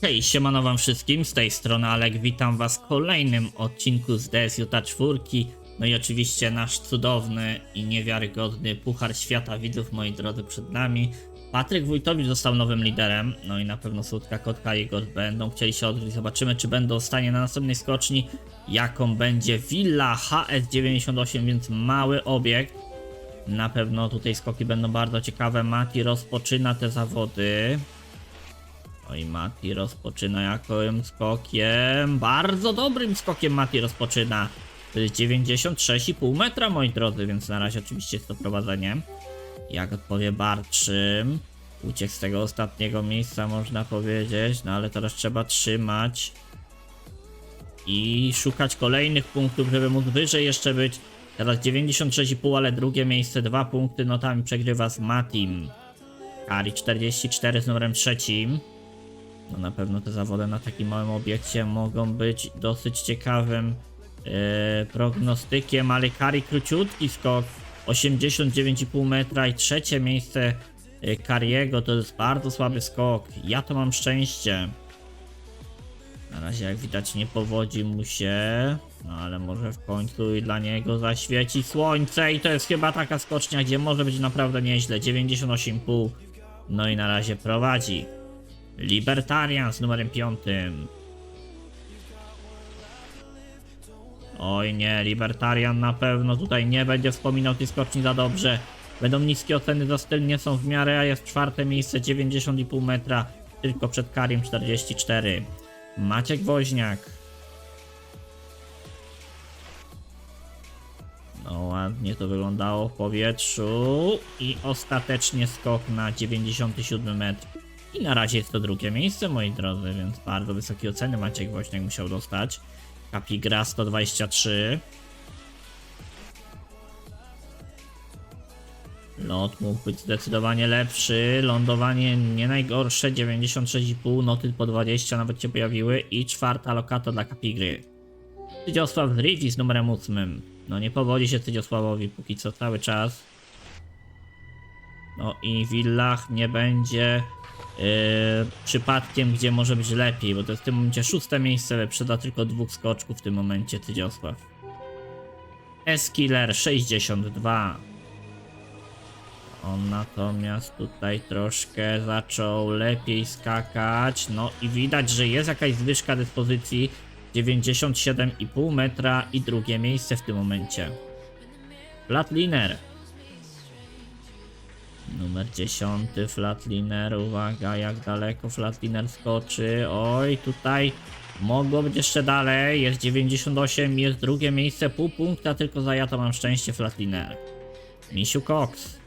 Hej, siemano wam wszystkim, z tej strony Alek, witam was w kolejnym odcinku z DSJ 4. No i oczywiście nasz cudowny i niewiarygodny Puchar Świata widzów, moi drodzy, przed nami. Patryk Wójtowicz został nowym liderem, no i na pewno Słodka Kotka i jego będą chcieli się odgryźć. Zobaczymy, czy będą w stanie na następnej skoczni, jaką będzie Villa HS98, więc mały obiekt. Na pewno tutaj skoki będą bardzo ciekawe. Mati rozpoczyna te zawody. Oj, Mati rozpoczyna jakim skokiem? Bardzo dobrym skokiem Mati rozpoczyna. To jest 96,5 metra, moi drodzy, więc na razie oczywiście jest to prowadzenie. Jak odpowie Barczym. Uciekł z tego ostatniego miejsca, można powiedzieć, no ale teraz trzeba trzymać i szukać kolejnych punktów, żeby móc wyżej jeszcze być. Teraz 96,5, ale drugie miejsce, dwa punkty, no tam przegrywa z Matim. Kari 44 z numerem trzecim. No na pewno te zawody na takim małym obiekcie mogą być dosyć ciekawym yy, prognostykiem, ale Kari króciutki skok 89,5 metra i trzecie miejsce yy, Kariego to jest bardzo słaby skok. Ja to mam szczęście. Na razie jak widać nie powodzi mu się, no ale może w końcu i dla niego zaświeci słońce i to jest chyba taka skocznia, gdzie może być naprawdę nieźle. 98,5 no i na razie prowadzi. Libertarian z numerem 5. Oj nie, Libertarian na pewno tutaj nie będzie wspominał tej skoczni za dobrze. Będą niskie oceny za styl, nie są w miarę, a jest czwarte miejsce 90,5 metra, tylko przed Karim 44. Maciek Woźniak. No ładnie to wyglądało w powietrzu i ostatecznie skok na 97 metr. I na razie jest to drugie miejsce, moi drodzy, więc bardzo wysokie oceny Maciek Woźniak musiał dostać. Capigra 123. Lot mógł być zdecydowanie lepszy, lądowanie nie najgorsze, 96,5, noty po 20 nawet się pojawiły i czwarta lokato dla Capigry. Tydziosław Rydzi z numerem 8. No nie powodzi się Tydziosławowi póki co cały czas. No i w Villach nie będzie yy, przypadkiem, gdzie może być lepiej, bo to jest w tym momencie szóste miejsce, wyprzeda tylko dwóch skoczków w tym momencie Tydziosław. Eskiller 62. On natomiast tutaj troszkę zaczął lepiej skakać. No i widać, że jest jakaś zwyżka dyspozycji. 97,5 metra i drugie miejsce w tym momencie. Flatliner. Numer 10, Flatliner. Uwaga, jak daleko Flatliner skoczy. Oj, tutaj mogło być jeszcze dalej. Jest 98, jest drugie miejsce, pół punkta, tylko za ja to mam szczęście Flatliner. Misiu Cox.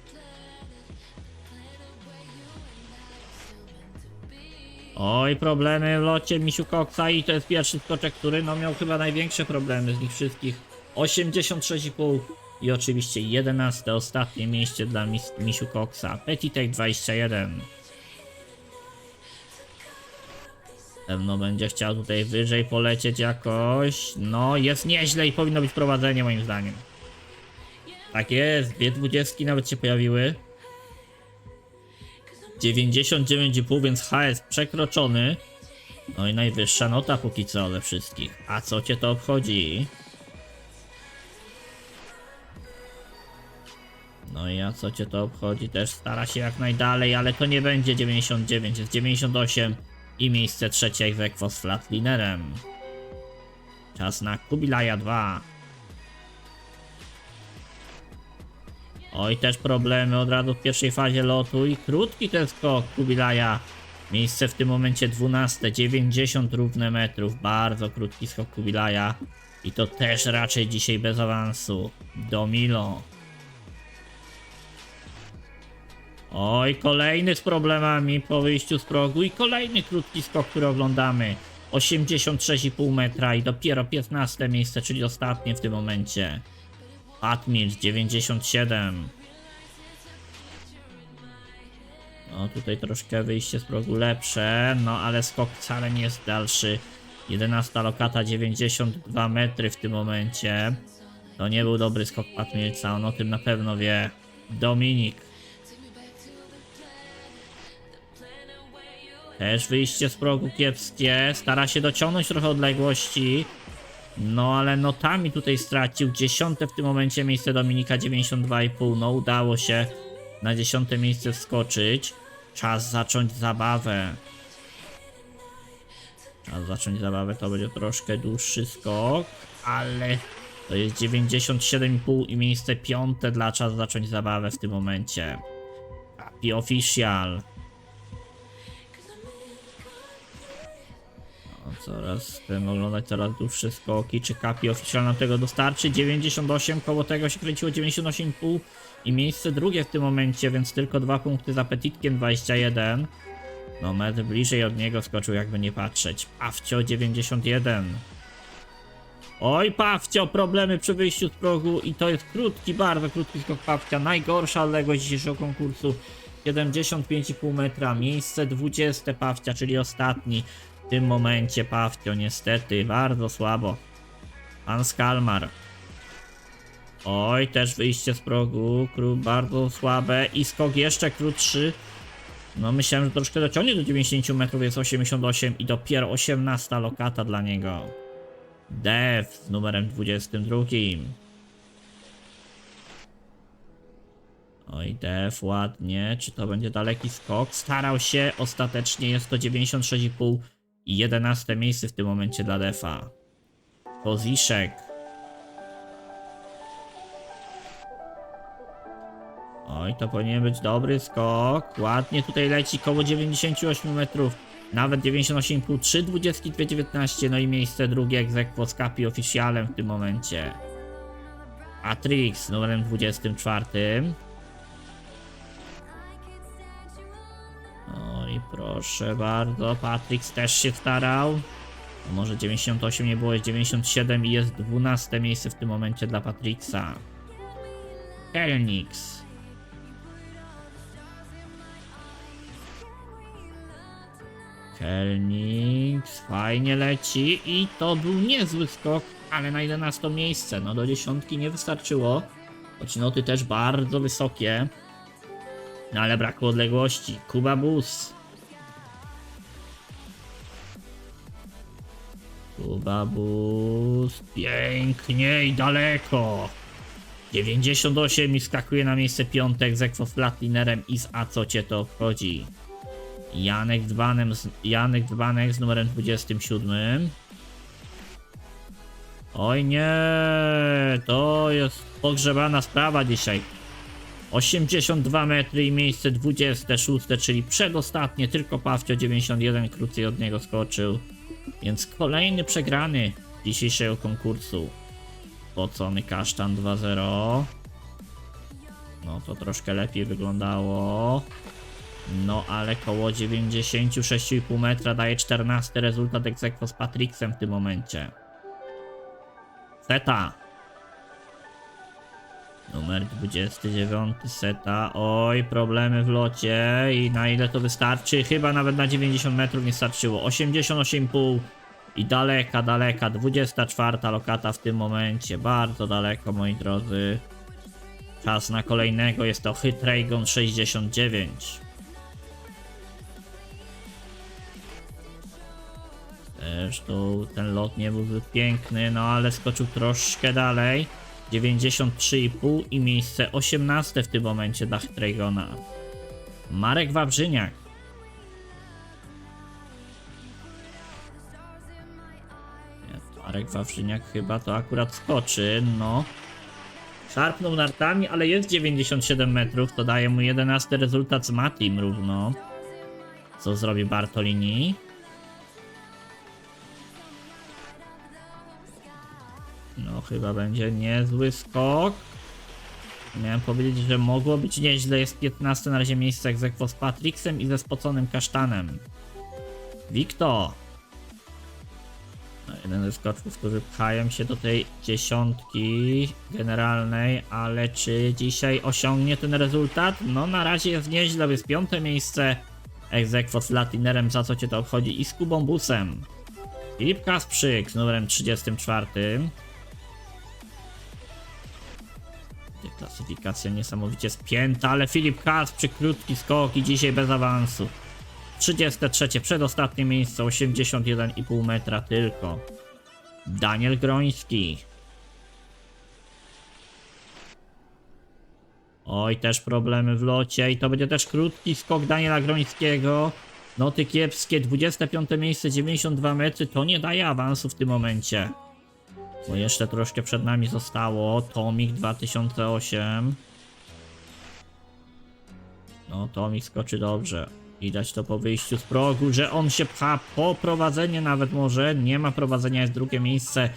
Oj, problemy w locie Misiu Coxa i to jest pierwszy skoczek, który no miał chyba największe problemy z nich wszystkich. 86,5 i oczywiście 11 ostatnie miejsce dla mis Misiu Coxa. Petitek 21. Pewno będzie chciał tutaj wyżej polecieć jakoś. No, jest nieźle i powinno być prowadzenie moim zdaniem. Tak jest, dwie dwudziestki nawet się pojawiły. 99,5, więc HS przekroczony. No i najwyższa nota póki co ze wszystkich. A co cię to obchodzi? No i a co cię to obchodzi? Też stara się jak najdalej, ale to nie będzie 99, jest 98 i miejsce trzecie egzekwo z flatlinerem. Czas na Kubilaja 2. Oj, też problemy od razu w pierwszej fazie lotu i krótki ten skok Kubilaja. Miejsce w tym momencie 12, 90 równe metrów. Bardzo krótki skok Kubilaja. I to też raczej dzisiaj bez awansu. Domilo. Oj, kolejny z problemami po wyjściu z progu i kolejny krótki skok, który oglądamy. 86,5 metra i dopiero 15 miejsce, czyli ostatnie w tym momencie. Atmir 97. No tutaj troszkę wyjście z progu lepsze, no ale skok wcale nie jest dalszy. 11 lokata 92 metry w tym momencie. To nie był dobry skok Patmilca, on o tym na pewno wie. Dominik Też wyjście z progu kiepskie. Stara się dociągnąć trochę odległości. No ale notami tutaj stracił. Dziesiąte w tym momencie miejsce Dominika 92,5. No udało się na dziesiąte miejsce wskoczyć. Czas zacząć zabawę. Czas zacząć zabawę to będzie troszkę dłuższy skok, ale to jest 97,5 i miejsce piąte dla czas zacząć zabawę w tym momencie. Happy Official. Coraz chcemy oglądać coraz dłuższe skoki. Czy Kapi Official nam tego dostarczy? 98, koło tego się kręciło 98,5 i miejsce drugie w tym momencie, więc tylko dwa punkty za Petitkiem 21. No metr bliżej od niego skoczył jakby nie patrzeć. Pawcio 91. Oj Pawcio, problemy przy wyjściu z progu i to jest krótki, bardzo krótki skok Pawcia. Najgorsza odległość dzisiejszego konkursu. 75,5 metra, miejsce 20 Pawcia, czyli ostatni. W tym momencie Pawcio niestety bardzo słabo. Hans Kalmar. Oj, też wyjście z progu, kró- bardzo słabe i skok jeszcze krótszy. No myślałem, że troszkę dociągnie do 90 metrów, jest 88 i dopiero 18 lokata dla niego. Dev z numerem 22. Oj, Dev, ładnie. Czy to będzie daleki skok? Starał się, ostatecznie jest to 96,5 i 11 miejsce w tym momencie dla Defa. Koziszek. Oj, to powinien być dobry skok. Ładnie tutaj leci koło 98 metrów. Nawet 98,5, 3, 22, 19, no i miejsce drugie egzekwo z Capi Officialem w tym momencie. Atrix numerem 24. proszę bardzo, Patrix też się starał. No może 98 nie było, jest 97 i jest 12 miejsce w tym momencie dla Patrixa. Helnix. Helnix fajnie leci i to był niezły skok, ale na 11 miejsce. No do dziesiątki nie wystarczyło, choć noty też bardzo wysokie. No ale brakło odległości. Kuba Bus. Kuba Bus. Pięknie i daleko. 98 i skakuje na miejsce piątek z Ekwo Flatlinerem i z A co cię to obchodzi. Janek Dbanem z, Janek Dbanek z numerem 27. Oj nie, to jest pogrzebana sprawa dzisiaj. 82 metry i miejsce 26, czyli przedostatnie, tylko Pawcio 91 krócej od niego skoczył. Więc kolejny przegrany dzisiejszego konkursu. Pocony kasztan 2-0. No to troszkę lepiej wyglądało. No ale koło 96,5 metra daje 14 rezultat egzekwo z Patrixem w tym momencie. Seta. Numer 29 seta. Oj, problemy w locie. I na ile to wystarczy? Chyba nawet na 90 metrów nie starczyło. 88,5 i daleka, daleka. 24 lokata w tym momencie. Bardzo daleko, moi drodzy. Czas na kolejnego jest to Hytragon 69. Też tu ten lot nie był piękny, no ale skoczył troszkę dalej. 93,5 i miejsce 18 w tym momencie dla Hydragona. Marek Wawrzyniak. Marek Wawrzyniak chyba to akurat skoczy, no. Szarpnął nartami, ale jest 97 metrów, to daje mu 11 rezultat z Matim równo. Co zrobi Bartolini? No chyba będzie niezły skok. Miałem powiedzieć, że mogło być nieźle. Jest 15 na razie miejsce egzekwo z Patrixem i ze spoconym kasztanem. Wikto. No, jeden ze skoczków, którzy pchają się do tej dziesiątki generalnej, ale czy dzisiaj osiągnie ten rezultat? No na razie jest nieźle, jest piąte miejsce. Egzekwo z Latinerem, za co cię to obchodzi i z Kubą Busem. Filip Kasprzyk z numerem 34. Klasyfikacja niesamowicie spięta, ale Filip Kas przy krótki skok i dzisiaj bez awansu. 33 przedostatnie miejsce, 81,5 metra tylko. Daniel Groński. Oj, też problemy w locie i to będzie też krótki skok Daniela Grońskiego. Noty kiepskie, 25 miejsce, 92 metry, to nie daje awansu w tym momencie. Bo jeszcze troszkę przed nami zostało. Tomik 2008. No, Tomik skoczy dobrze. Widać to po wyjściu z progu, że on się pcha po prowadzenie nawet może. Nie ma prowadzenia, jest drugie miejsce.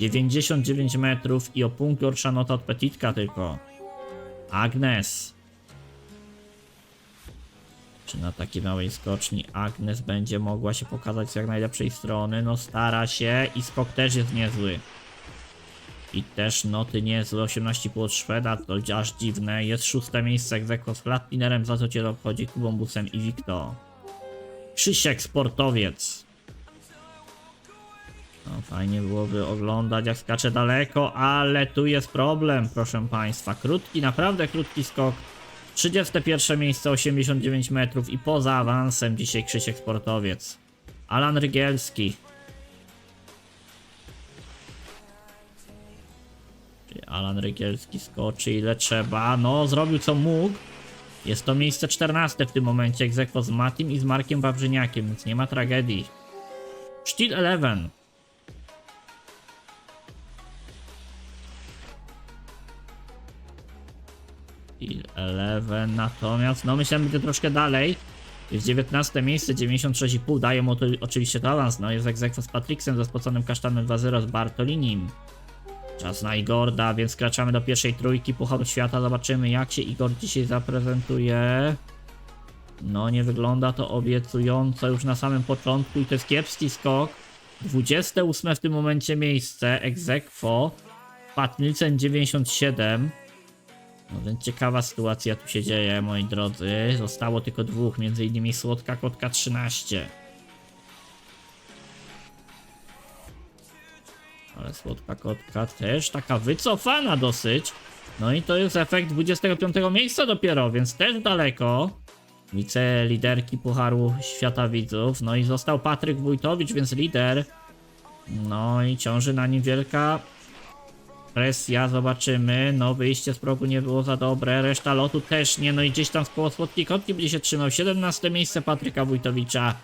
99 metrów i o punkt gorsza nota od Petitka tylko. Agnes. Czy na takiej małej skoczni Agnes będzie mogła się pokazać z jak najlepszej strony? No stara się i skok też jest niezły. I też noty niezłe, 18,5 od Szweda, to aż dziwne. Jest szóste miejsce egzekwo z Flatlinerem, za co cię obchodzi Kubą Busem i Wikto. Krzysiek Sportowiec. No fajnie byłoby oglądać jak skacze daleko, ale tu jest problem, proszę państwa. Krótki, naprawdę krótki skok. 31 miejsce, 89 metrów i poza awansem dzisiaj Krzysiek Sportowiec. Alan Rygielski. Alan Rygielski skoczy ile trzeba. No, zrobił co mógł. Jest to miejsce 14 w tym momencie, egzekwo z Matim i z Markiem Wawrzyniakiem, więc nie ma tragedii. Steel Eleven. Steel Eleven natomiast, no że będzie troszkę dalej. Jest 19 miejsce, 96,5, daje mu to oczywiście to awans, no jest egzekwo z Patricksem, ze spoconym kasztanem 2-0 z Bartolinim. Czas na Igorda, więc kraczamy do pierwszej trójki Pucharu Świata. Zobaczymy jak się Igor dzisiaj zaprezentuje. No nie wygląda to obiecująco już na samym początku i to jest kiepski skok. 28 w tym momencie miejsce, egzekwo. Patnicen 97. No więc ciekawa sytuacja tu się dzieje, moi drodzy. Zostało tylko dwóch, między innymi Słodka Kotka 13. Ale słodka kotka też taka wycofana dosyć. No i to jest efekt 25 miejsca dopiero, więc też daleko. Wice liderki Pucharu Świata Widzów. No i został Patryk Wójtowicz, więc lider. No i ciąży na nim wielka presja, zobaczymy. No wyjście z progu nie było za dobre, reszta lotu też nie. No i gdzieś tam z koło słodkiej kotki będzie się trzymał. 17 miejsce Patryka Wójtowicza.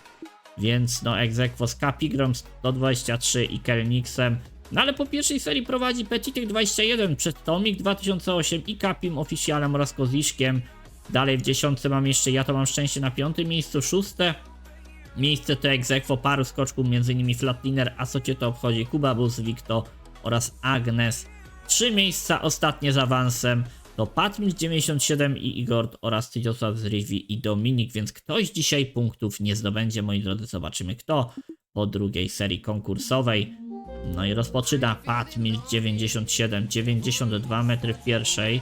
Więc no egzekwo z Capigrom 123 i Kelnixem. No ale po pierwszej serii prowadzi Petitek 21 przed Tomik 2008 i Capim Officialem oraz Koziszkiem. Dalej w dziesiątce mam jeszcze Ja to mam szczęście na piątym miejscu, szóste miejsce to egzekwo paru skoczków, m.in. Flatliner, a co cię to obchodzi, Kuba Bus, Wikto oraz Agnes. Trzy miejsca ostatnie z awansem to Patmil 97 i Igor oraz Tydziosław z Rivi i Dominik, więc ktoś dzisiaj punktów nie zdobędzie, moi drodzy, zobaczymy kto po drugiej serii konkursowej. No i rozpoczyna Patmil 97, 92 metry w pierwszej.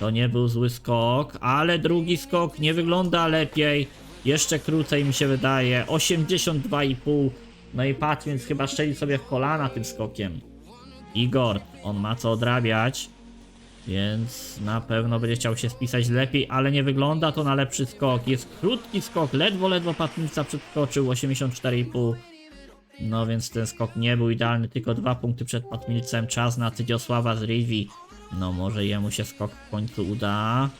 To nie był zły skok, ale drugi skok nie wygląda lepiej. Jeszcze krócej mi się wydaje, 82,5. No i Patmil chyba strzeli sobie w kolana tym skokiem. Igor, on ma co odrabiać, więc na pewno będzie chciał się spisać lepiej, ale nie wygląda to na lepszy skok. Jest krótki skok, ledwo, ledwo Patnica przeskoczył 84,5. No więc ten skok nie był idealny, tylko dwa punkty przed Patmilcem. Czas na Tydziosława z Rivi. No może jemu się skok w końcu uda.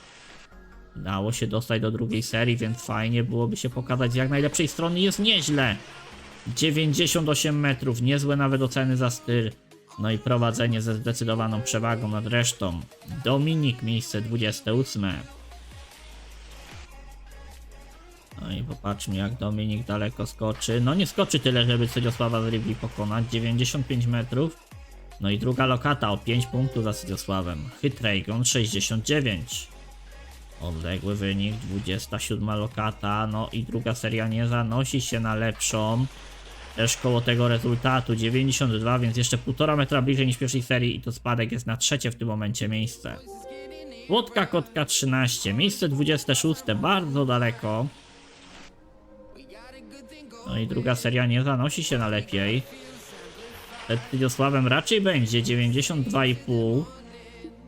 Dało się dostać do drugiej serii, więc fajnie byłoby się pokazać z jak najlepszej strony. Jest nieźle. 98 metrów, niezłe nawet oceny za styl. No i prowadzenie ze zdecydowaną przewagą nad resztą. Dominik, miejsce 28. No i popatrzmy jak Dominik daleko skoczy. No nie skoczy tyle, żeby Sydziosława z Rybli pokonać. 95 metrów. No i druga lokata o 5 punktów za Sydziosławem. Hytraygon 69. Odległy wynik, 27 lokata. No i druga seria nie zanosi się na lepszą. Też koło tego rezultatu 92, więc jeszcze 1,5 metra bliżej niż pierwszej serii i to spadek jest na trzecie w tym momencie miejsce. Łódka Kotka 13, miejsce 26, bardzo daleko. No i druga seria nie zanosi się na lepiej. Przed Cydziosławem raczej będzie 92,5.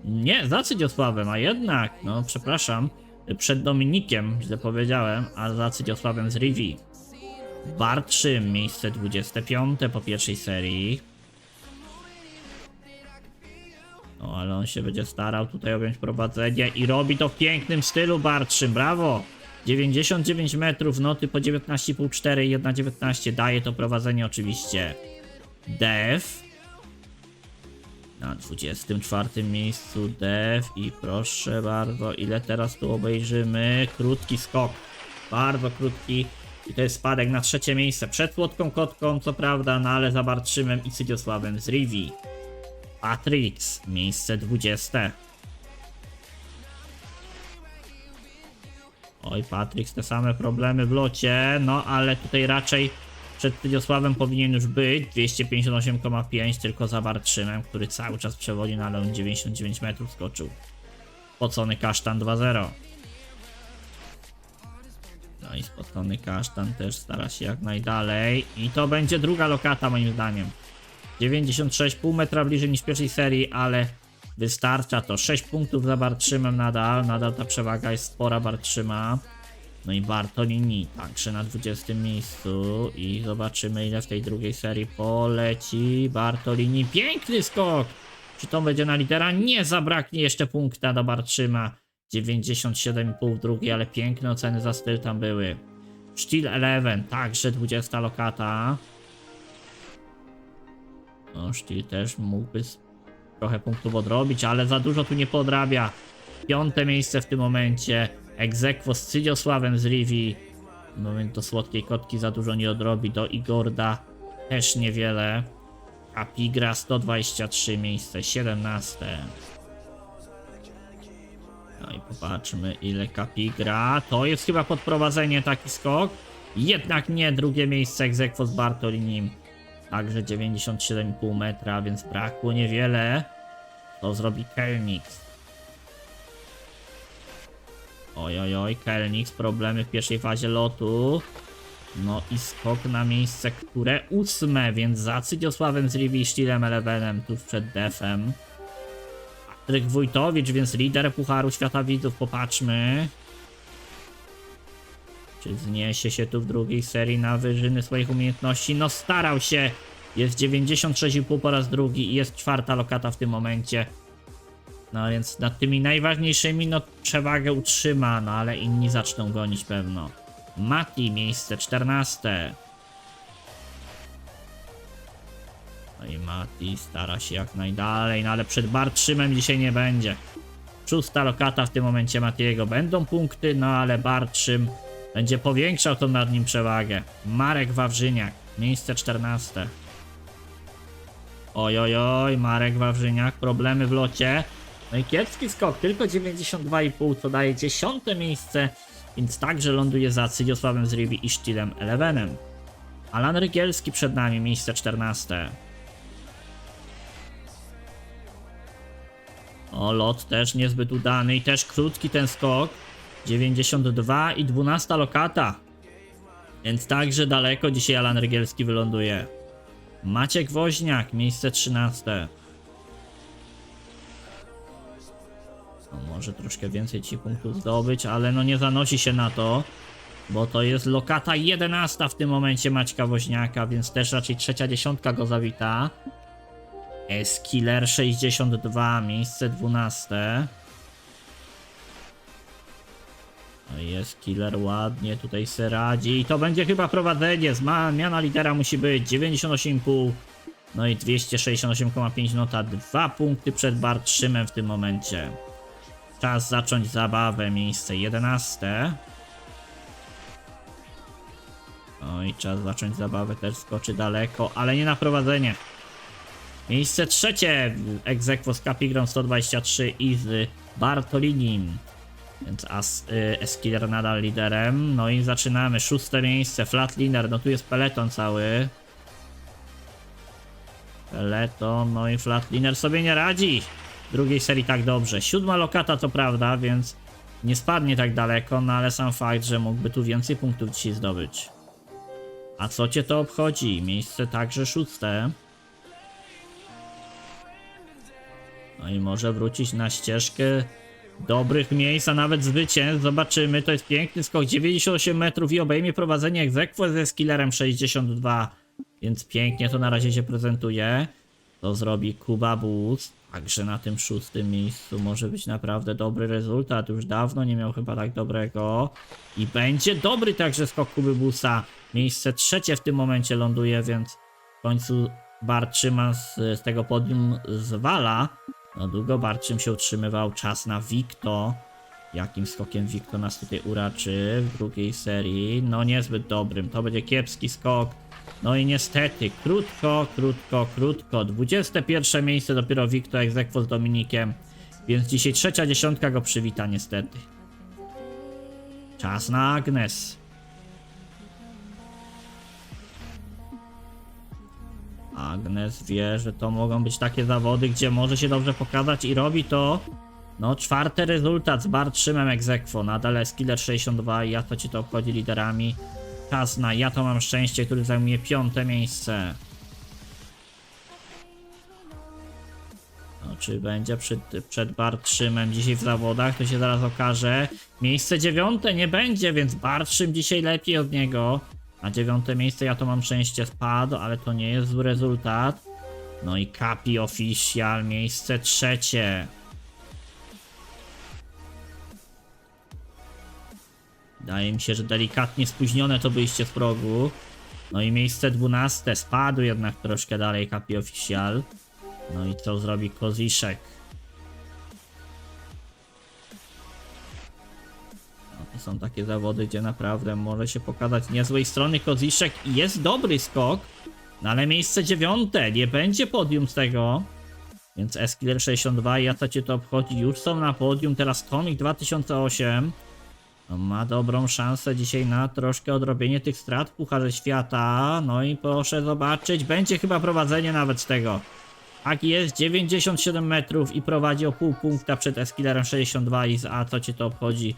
Nie, za Cydziosławem, a jednak, no przepraszam. przed Dominikiem, źle powiedziałem, a za Cydziosławem z Rivi. Bartrzym, miejsce 25 po pierwszej serii. No ale on się będzie starał tutaj objąć prowadzenie i robi to w pięknym stylu Bartrzym, brawo! 99 metrów, noty po 19,5, 4 i 1,19 daje to prowadzenie oczywiście. Def na 24 miejscu Dev i proszę bardzo, ile teraz tu obejrzymy? Krótki skok, bardzo krótki i to jest spadek na trzecie miejsce przed Słodką Kotką, co prawda, no ale za Bartrzymem i Cydziosławem z Rivi. Patrix, miejsce 20. Oj, Patrix, te same problemy w locie, no ale tutaj raczej przed Tydziosławem powinien już być 258,5 tylko za Bartrzymem, który cały czas przewodzi, no ale on 99 metrów skoczył. Spocony kasztan 2-0. No i spocony kasztan też stara się jak najdalej. I to będzie druga lokata moim zdaniem. 96,5 metra bliżej niż pierwszej serii, ale wystarcza to. 6 punktów za Bartrzymem nadal. Nadal ta przewaga jest spora Bartrzyma. No i Bartolini także na 20 miejscu i zobaczymy ile w tej drugiej serii poleci Bartolini. Piękny skok! Czy to będzie na lidera? Nie zabraknie jeszcze punkta do Bartrzyma. 97,5 w drugiej, ale piękne oceny za styl tam były. Steel 11, także 20 lokata. No, Steel też mógłby trochę punktów odrobić, ale za dużo tu nie podrabia. Piąte miejsce w tym momencie. Egzekwo z Cydziosławem z Rivi. Więc do Słodkiej Kotki za dużo nie odrobi. Do Igorda też niewiele. A Pigra 123 miejsce, 17. No i popatrzmy ile Kapigra. To jest chyba podprowadzenie taki skok. Jednak nie, drugie miejsce Egzekwo z Bartolinim. Także 97,5 metra, więc brakło niewiele. To zrobi Kelnix. Oj, oj, oj, Kelnix, problemy w pierwszej fazie lotu. No i skok na miejsce, które ósme, więc za Cydziosławem z Rivi, Sztilem Elevenem, tuż przed defem. Patryk Wójtowicz, więc lider Pucharu Świata Widzów, popatrzmy. Czy zniesie się tu w drugiej serii na wyżyny swoich umiejętności? No starał się! Jest 96,5 po raz drugi i jest czwarta lokata w tym momencie. No więc nad tymi najważniejszymi no przewagę utrzyma, no ale inni zaczną gonić pewno. Mati, miejsce 14. No i Mati stara się jak najdalej, no ale przed Bartrzymem dzisiaj nie będzie. Szósta lokata w tym momencie Matiego. Będą punkty, no ale Bartrzym będzie powiększał tą nad nim przewagę. Marek Wawrzyniak, miejsce 14. Oj, oj, oj, Marek Wawrzyniak, problemy w locie. No i kiepski skok, tylko 92,5, co daje 10 miejsce, więc także ląduje za Cydziosławem z Rivi i Sztilem Elevenem. Alan Rygielski przed nami, miejsce 14. O, lot też niezbyt udany i też krótki ten skok. 92 i 12 lokata. Więc także daleko dzisiaj Alan Rygielski wyląduje. Maciek Woźniak, miejsce 13. No, może troszkę więcej ci punktów zdobyć, ale no nie zanosi się na to, bo to jest lokata 11 w tym momencie Maćka Woźniaka, więc też raczej trzecia dziesiątka go zawita. Eskiller 62, miejsce 12. jest killer ładnie tutaj se radzi i to będzie chyba prowadzenie, zmiana lidera musi być 98,5 no i 268,5 nota, dwa punkty przed Bartrzymem w tym momencie. Czas zacząć zabawę, miejsce 11. No i czas zacząć zabawę, też skoczy daleko, ale nie na prowadzenie. Miejsce trzecie, Egzekwo z Capigron 123 i z Bartolinim. Więc As, y, Eskiller nadal liderem. No i zaczynamy. Szóste miejsce, Flatliner. No tu jest peleton cały. Peleton, no i Flatliner sobie nie radzi. Drugiej serii tak dobrze. Siódma lokata to prawda, więc nie spadnie tak daleko, no ale sam fakt, że mógłby tu więcej punktów dzisiaj zdobyć. A co cię to obchodzi? Miejsce także szóste. No i może wrócić na ścieżkę dobrych miejsc, a nawet zwycięstw. Zobaczymy, to jest piękny skok, 98 metrów i obejmie prowadzenie egzekwo ze skillerem 62. Więc pięknie to na razie się prezentuje. To zrobi Kuba Bus. Także na tym szóstym miejscu może być naprawdę dobry rezultat. Już dawno nie miał chyba tak dobrego. I będzie dobry także skok Kuby Busa. Miejsce trzecie w tym momencie ląduje, więc w końcu Bartrzyma z, z tego podium zwala. No długo Bartrzym się utrzymywał. Czas na Wikto. Jakim skokiem Wikto nas tutaj uraczy w drugiej serii? No niezbyt dobrym. To będzie kiepski skok. No i niestety, krótko, krótko, krótko. 21 miejsce dopiero Wikto egzekwo z Dominikiem. Więc dzisiaj trzecia dziesiątka go przywita niestety. Czas na Agnes. Agnes wie, że to mogą być takie zawody, gdzie może się dobrze pokazać i robi to. No, czwarty rezultat z Bartrzymem egzekwo. Nadal Skiller 62 i ja to ci to obchodzi liderami. Czas na ja to mam szczęście, który zajmuje piąte miejsce. No, czy będzie przed, przed Bartrzymem dzisiaj w zawodach, to się zaraz okaże. Miejsce dziewiąte nie będzie, więc Bartrzym dzisiaj lepiej od niego. Na dziewiąte miejsce ja to mam szczęście spadł, ale to nie jest zły rezultat. No i Kapi Official, miejsce trzecie. Wydaje mi się, że delikatnie spóźnione to wyjście z progu. No i miejsce 12 spadł jednak troszkę dalej Kapi Official. No i co zrobi Koziszek? Są takie zawody, gdzie naprawdę może się pokazać niezłej strony Koziszek i jest dobry skok. No ale miejsce dziewiąte, nie będzie podium z tego. Więc Eskiller 62 i ja co cię to obchodzi, już są na podium, teraz Tomik 2008. No, ma dobrą szansę dzisiaj na troszkę odrobienie tych strat Pucharze Świata. No i proszę zobaczyć, będzie chyba prowadzenie nawet z tego. Tak jest, 97 metrów i prowadzi o pół punkta przed Eskillerem 62 i z A co cię to obchodzi.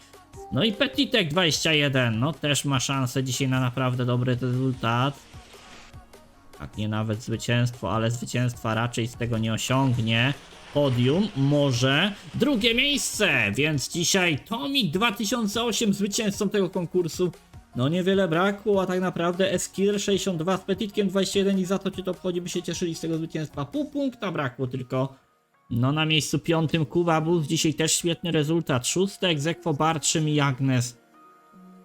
No i Petitek 21, no też ma szansę dzisiaj na naprawdę dobry rezultat. Tak, nie nawet zwycięstwo, ale zwycięstwa raczej z tego nie osiągnie. Podium, może drugie miejsce, więc dzisiaj Tomik 2008 zwycięzcą tego konkursu. No niewiele brakło, a tak naprawdę Eskiller 62 z Petitkiem 21 i za to cię to obchodzi, by się cieszyli z tego zwycięstwa. Pół punkta brakło tylko. No na miejscu piątym Kuba Bus, dzisiaj też świetny rezultat. Szósty egzekwo Bartrzym i Agnes.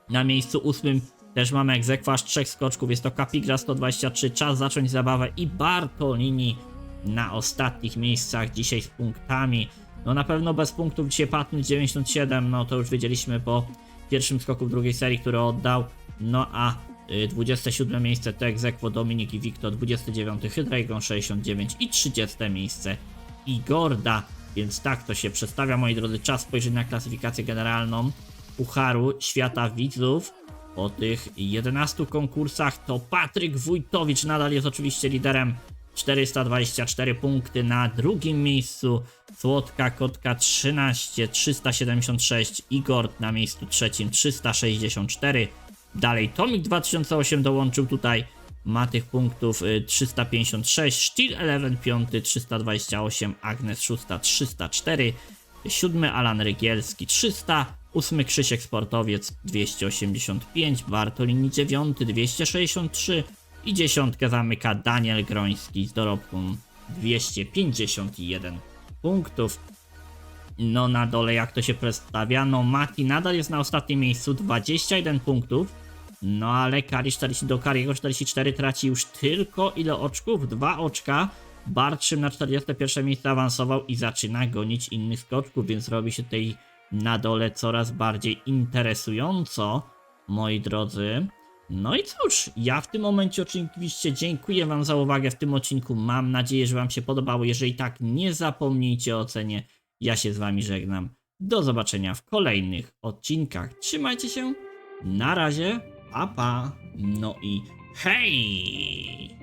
Na miejscu ósmym też mamy egzekważ trzech skoczków. Jest to Capigra 123, czas zacząć zabawę i Bartolini na ostatnich miejscach dzisiaj z punktami. No na pewno bez punktów dzisiaj Patny 97, no to już wiedzieliśmy po pierwszym skoku w drugiej serii, który oddał. No a y, 27 miejsce to egzekwo Dominik i Wiktor, 29 Hydragon 69 i 30 miejsce Igorda. Więc tak to się przedstawia, moi drodzy. Czas spojrzeć na klasyfikację generalną Pucharu Świata Widzów. Po tych 11 konkursach to Patryk Wójtowicz nadal jest oczywiście liderem 424 punkty na drugim miejscu. Słodka Kotka 13, 376. Igor na miejscu trzecim 364. Dalej Tomik 2008 dołączył tutaj. Ma tych punktów y, 356. Steel Eleven 5 328. Agnes 6 304. Siódmy Alan Rygielski 300. Ósmy Krzysiek Sportowiec 285. Bartolini 9 263. I dziesiątkę zamyka Daniel Groński z dorobką 251 punktów. No na dole jak to się przedstawia, no Mati nadal jest na ostatnim miejscu 21 punktów. No ale Kari 40 do Kariego 44 traci już tylko ile oczków? Dwa oczka. Bartrzym na 41 miejsce awansował i zaczyna gonić innych skoczków, więc robi się tutaj na dole coraz bardziej interesująco, moi drodzy. No i cóż, ja w tym momencie oczywiście dziękuję Wam za uwagę w tym odcinku. Mam nadzieję, że Wam się podobało. Jeżeli tak, nie zapomnijcie o ocenie. Ja się z Wami żegnam. Do zobaczenia w kolejnych odcinkach. Trzymajcie się. Na razie. Pa pa. No i hej!